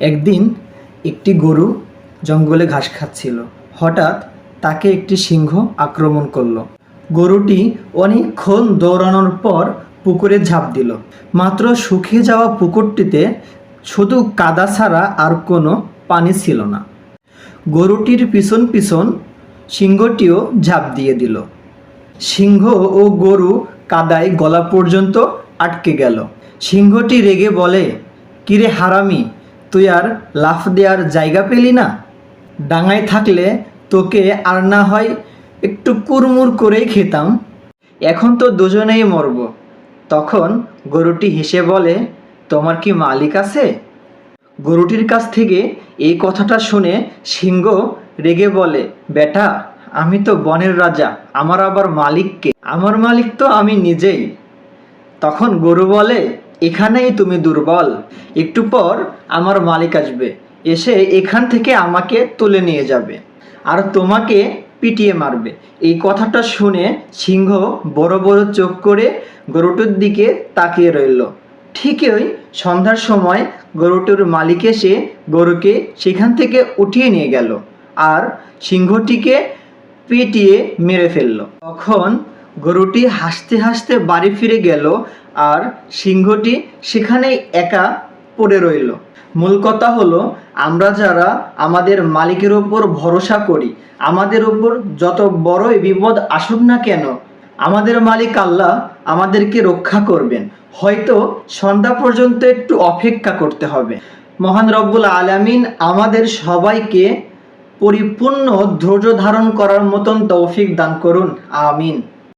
একদিন একটি গরু জঙ্গলে ঘাস খাচ্ছিল। হঠাৎ তাকে একটি সিংহ আক্রমণ করল। গরুটি অনেকক্ষণ দৌড়ানোর পর পুকুরে ঝাঁপ দিল। মাত্র শুকিয়ে যাওয়া পুকুরটিতে শুধু কাদা ছাড়া আর কোনো পানি ছিল না। গরুটির পিছন পিছন সিংহটিও ঝাঁপ দিয়ে দিল। সিংহ ও গরু কাদায় গলা পর্যন্ত আটকে গেল। সিংহটি রেগে বলে, কিরে হারামি তুই আর লাফ দেওয়ার জায়গা পেলি না? ডাঙায় থাকলে তোকে আর না হয় একটু কুরমুর করেই খেতাম। এখন তো দুজনেই মরব। তখন গরুটি হেসে বলে, তোমার কি মালিক আছে? গরুটির কাছ থেকে এই কথাটা শুনে সিংহ রেগে বলে, বেটা, আমি তো বনের রাজা, আমার আবার মালিককে? আমার মালিক তো আমি নিজেই। তখন গরু বলে এখানেই তুমি দুর্বল। একটু পর আমার মালিক আসবে। এসে এখান থেকে আমাকে তুলে নিয়ে যাবে আর তোমাকে পিটিয়ে মারবে। এই কথাটা শুনে সিংহ বড় বড় চোখ করে গরুটির দিকে তাকিয়ে রইল। ঠিকই সন্ধ্যার সময় গরুটির মালিক এসে গরুকে সেখান থেকে উঠিয়ে নিয়ে গেল আর সিংহটিকে পিটিয়ে মেরে ফেলল। তখন গরুটি হাসতে হাসতে বাড়ি ফিরে গেল আর সিংহটি সেখানেই একা পড়ে রইল। মূল কথা হলো, আমরা যারা আমাদের মালিকের ওপর ভরসা করি, আমাদের ওপর যত বড়ই বিপদ আসুক না কেন, আমাদের মালিক আল্লাহ আমাদেরকে রক্ষা করবেন। হয়তো সন্ধ্যা পর্যন্ত একটু অপেক্ষা করতে হবে। মহান রব্বুল আলামিন আমাদের সবাইকে পরিপূর্ণ ধৈর্য ধারণ করার মতন তৌফিক দান করুন। আমিন।